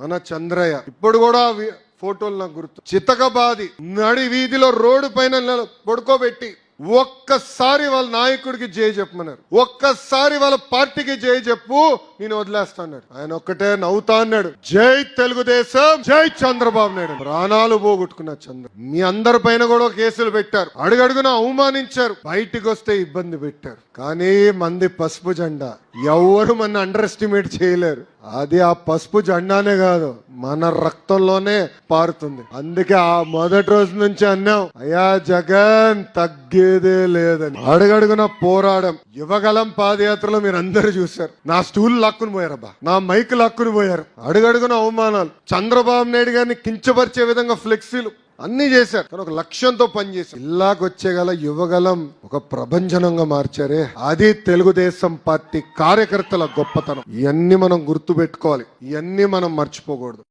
మన చంద్రయ్య. ఇప్పుడు కూడా ఫోటోలు నాకు గుర్తు చితకబాది నడి వీధిలో రోడ్డు పైన పడుకోబెట్టి ఒక్కసారి వాళ్ళ నాయకుడికి జై చెప్పమన్నారు. ఒక్కసారి వాళ్ళ పార్టీకి జై చెప్పు నేను వదిలేస్తాను ఆయన ఒక్కటే నవ్వుతా అన్నాడు. జై తెలుగుదేశం జై చంద్రబాబు నాయుడు ప్రాణాలు పోగొట్టుకున్న చంద్ర మీ అందరి పైన కూడా కేసులు పెట్టారు. అడుగడుగున అవమానించారు. బయటికి వస్తే ఇబ్బంది పెట్టారు. కానీ మంది పసుపు జెండా. ఎవరు మన అండర్ ఎస్టిమేట్ చేయలేరు. అది ఆ పసుపు జెండానే కాదు. మన రక్తంలోనే పారుతుంది. అందుకే ఆ మొదటి రోజు నుంచి అన్నాం అయ్యా జగన్ తగ్గేదే లేదని. అడుగడుగున పోరాడం. యువగలం పాదయాత్రలో మీరు అందరూ చూశారు. నా స్టూల్ లాక్కుని పోయారబ్బా. నా మైక్ లాక్కుని పోయారు. అడుగడుగున అవమానాలు. చంద్రబాబు నాయుడు గారిని కించపరిచే విధంగా ఫ్లెక్సీలు అన్ని చేశారు. కానీ ఒక లక్ష్యంతో పనిచేశారు. ఇలాగొచ్చే గల యువగలం ఒక ప్రభంజనంగా మార్చారే. అది తెలుగుదేశం పార్టీ కార్యకర్తల గొప్పతనం. ఇవన్నీ మనం గుర్తు పెట్టుకోవాలి ఇవన్నీ మనం మర్చిపోకూడదు.